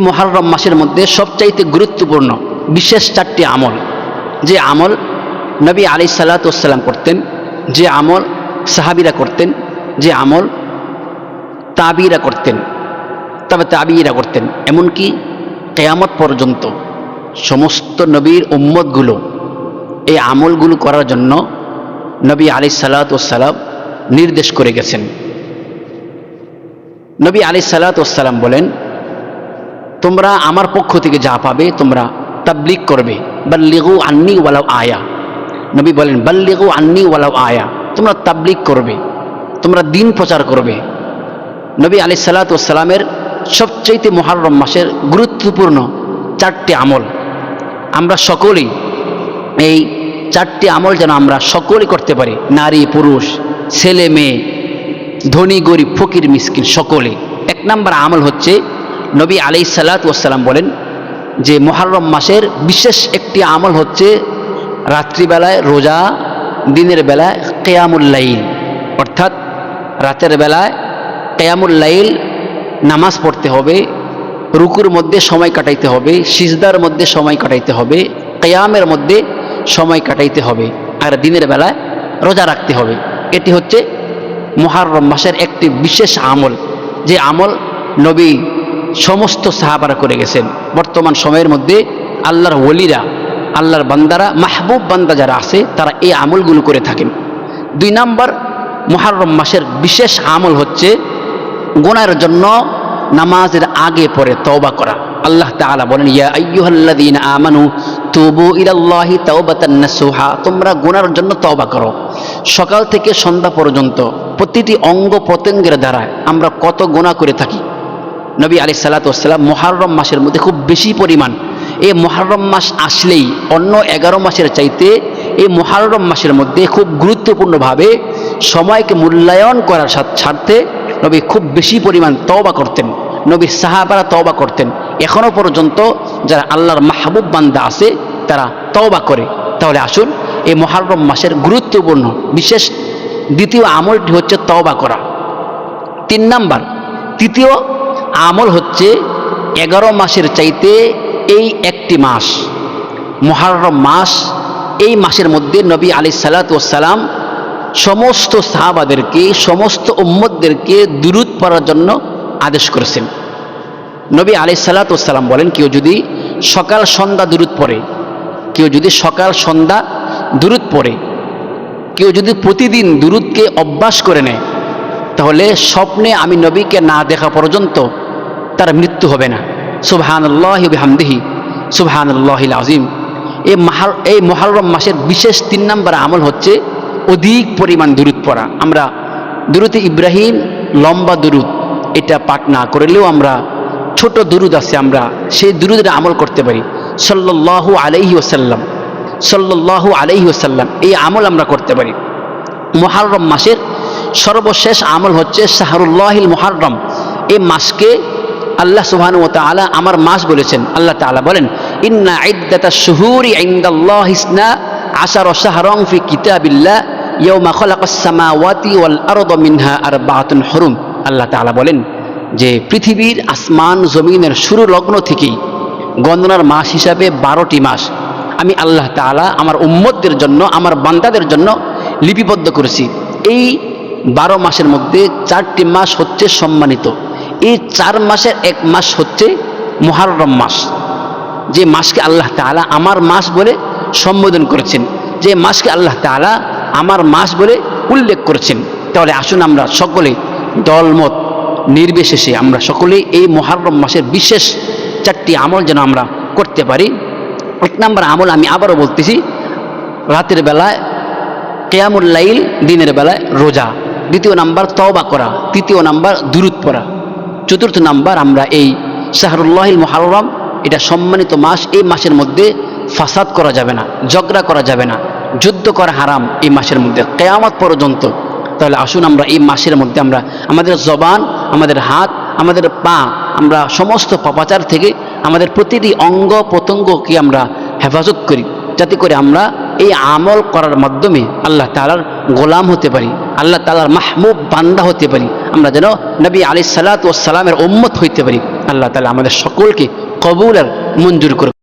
মহারম মাসের মধ্যে সবচাইতে গুরুত্বপূর্ণ বিশেষ চারটি আমল। যে আমল নবী আলি সাল্লাতাম করতেন, যে আমল সাহাবিরা করতেন, যে আমল তাবিরা করতেন, তবে তাবিরা করতেন। এমনকি কেয়ামত পর্যন্ত সমস্ত নবীর উম্মতগুলো এই আমলগুলো করার জন্য নবী আলি সাল্লাতাম নির্দেশ করে গেছেন। নবী আলি সাল্লাতাম বলেন তোমরা আমার পক্ষ থেকে যা পাবে, তোমরা তাবলিক করবে। বাল্লিগু আন্নি ওয়ালাও আয়া। নবী বলেন, বাল্লিগু আন্নি ওয়ালাও আয়া। তোমরা তাবলিক করবে, তোমরা দিন প্রচার করবে। নবী আলি সাল্লাতামের সবচেয়ে মহারম মাসের গুরুত্বপূর্ণ চারটি আমল। আমরা সকলেই এই চারটি আমল যেন আমরা সকলেই করতে পারি। নারী, পুরুষ, ছেলে, মেয়ে, ধনী, গরিব, ফকির, মিসকিন সকলে এক নম্বর আমল হচ্ছে নবী আলি সাল্লাতাম বলেন যে মহারম মাসের বিশেষ একটি আমল হচ্ছে রাত্রিবেলায় রোজা, দিনের বেলায় কেয়ামুল্লাইল অর্থাৎ রাতের বেলায় কেয়ামুল্লাইল নামাজ পড়তে হবে, রুকুর মধ্যে সময় কাটাইতে হবে, সিজদার মধ্যে সময় কাটাইতে হবে, কেয়ামের মধ্যে সময় কাটাইতে হবে, আর দিনের বেলায় রোজা রাখতে হবে। এটি হচ্ছে মহারম মাসের একটি বিশেষ আমল। যে আমল নবী সমস্ত সাহাবারা করে গেছেন। বর্তমান সময়ের মধ্যে আল্লাহর ওলিরা, আল্লাহর বান্দারা, মাহবুব বান্দা যারা আছে, তারা এই আমলগুলো করে থাকেন। দুই নাম্বার মহারম মাসের বিশেষ আমল হচ্ছে গোনার জন্য নামাজের আগে পরে তওবা করা। আল্লাহ তাআলা বলেন, ইয়া আইয়ুহাল্লাযীনা আমানু তুবু ইলাল্লাহি তাওবাতান তোমরা গুনার জন্য তওবা করো। সকাল থেকে সন্ধ্যা পর্যন্ত প্রতিটি অঙ্গ প্রত্যঙ্গের দ্বারা আমরা কত গোনা করে থাকি। নবী আলি সাল্লাতাম মহারম মাসের মধ্যে খুব বেশি পরিমাণ। এই মহারম মাস আসলেই অন্য এগারো মাসের চাইতে এই মহারম মাসের মধ্যে খুব গুরুত্বপূর্ণভাবে সময়কে মূল্যায়ন করার স্বার্থে নবী খুব বেশি পরিমাণ তওবা করতেন। নবী সাহাবারা তওবা করতেন। এখনও পর্যন্ত যারা আল্লাহর মাহবুব বান্দা আছে, তারা তওবা করে। তাহলে আসুন, এই মহারম মাসের গুরুত্বপূর্ণ বিশেষ দ্বিতীয় আমলটি হচ্ছে তওবা করা। তিন নাম্বার, তৃতীয় আমল হচ্ছে এগারো মাসের চাইতে এই একটি মাস মহারম মাস। এই মাসের মধ্যে নবী আলি সাল্লাতাম সমস্ত সাহাবাদেরকে, সমস্ত উম্মদদেরকে দূরত পড়ার জন্য আদেশ করেছেন। নবী আলি সাল্লাতাম বলেন, কেউ যদি সকাল সন্ধ্যা দূরত পড়ে, কেউ যদি সকাল সন্ধ্যা দূরত পড়ে, কেউ যদি প্রতিদিন দূরতকে অভ্যাস করে নেয়, তাহলে স্বপ্নে আমি নবীকে না দেখা পর্যন্ত তার মৃত্যু হবে না। সুবহান আল্লাহামদিহি সুবহান আল্লাহিল আজিম এই মাহার, এই মহারম মাসের বিশেষ তিন নম্বর আমল হচ্ছে অধিক পরিমাণ দূরত পড়া। আমরা দুরুতে ইব্রাহিম, লম্বা দুরুদ, এটা পাঠ না করলেও আমরা ছোট দুরুদ আছে, আমরা সেই দুরুদের আমল করতে পারি। সাল্লাল্লাহু আলাইহি ওসাল্লাম সাল্লাল্লাহু আলাইহি ওসাল্লাম এই আমল আমরা করতে পারি। মহারম মাসের সর্বশেষ আমল হচ্ছে শাহরুল্লাহিল মহারম। এই মাসকে আল্লাহ সুবহানু ওয়া তাআলা আমার মাস বলেছেন। আল্লাহ তাআলা বলেন, ইন্না ইদ্দাতা শুহুরি ইনদাল্লাহ ইসনা আশার শাহরং ফি কিতাবিল্লাহ, ইয়াউমা খালাকাস সামাওয়াতি ওয়াল আরদা মিনহা আরবাআতুন হুরুম। আল্লাহ তাআলা বলেন যে, পৃথিবীর আসমান জমিনের শুরু লগ্ন থেকেই গণনার মাস হিসাবে বারোটি মাস আমি আল্লাহ তাআলা আমার উম্মতদের জন্য, আমার বান্দাদের জন্য লিপিবদ্ধ করেছি। এই বারো মাসের মধ্যে চারটি মাস হচ্ছে সম্মানিত। এই চার মাসের এক মাস হচ্ছে মহারম মাস। যে মাসকে আল্লাহ তাআলা আমার মাস বলে সম্বোধন করেছেন। যে মাসকে আল্লাহ তাআলা আমার মাস বলে উল্লেখ করেছেন। তাহলে আসুন আমরা সকলে দলমত নির্বিশেষে আমরা সকলেই এই মহারম মাসের বিশেষ চারটি আমল যেন আমরা করতে পারি। এক নম্বর আমল আমি আবারও বলতেছি, রাতের বেলায় কেয়ামুল লাইল, দিনের বেলায় রোজা। দ্বিতীয় নাম্বার তওবা করা। তৃতীয় নাম্বার দুরুদ পড়া। চতুর্থ নাম্বার আমরা এই শাহরুল্লাহিল মহারম এটা সম্মানিত মাস, এই মাসের মধ্যে ফাসাদ করা যাবে না, ঝগড়া করা যাবে না, যুদ্ধ করা হারাম এই মাসের মধ্যে, কেয়ামত পর্যন্ত। তাহলে আসুন আমরা এই মাসের মধ্যে আমরা, আমাদের জবান, আমাদের হাত, আমাদের পা, আমরা সমস্ত পাপাচার থেকে আমাদের প্রতিটি অঙ্গ প্রত্যঙ্গকে আমরা হেফাজত করি, যাতে করে আমরা এই আমল করার মাধ্যমে আল্লাহ তালার গোলাম হতে পারি, আল্লাহ তালার মাহমুব বান্দা হতে পারি আমরা যেন নবী আলি সাল্লাত ও সালামের উম্মত হইতে পারি। আল্লাহ তালা আমাদের সকলকে কবুল আর মঞ্জুর করে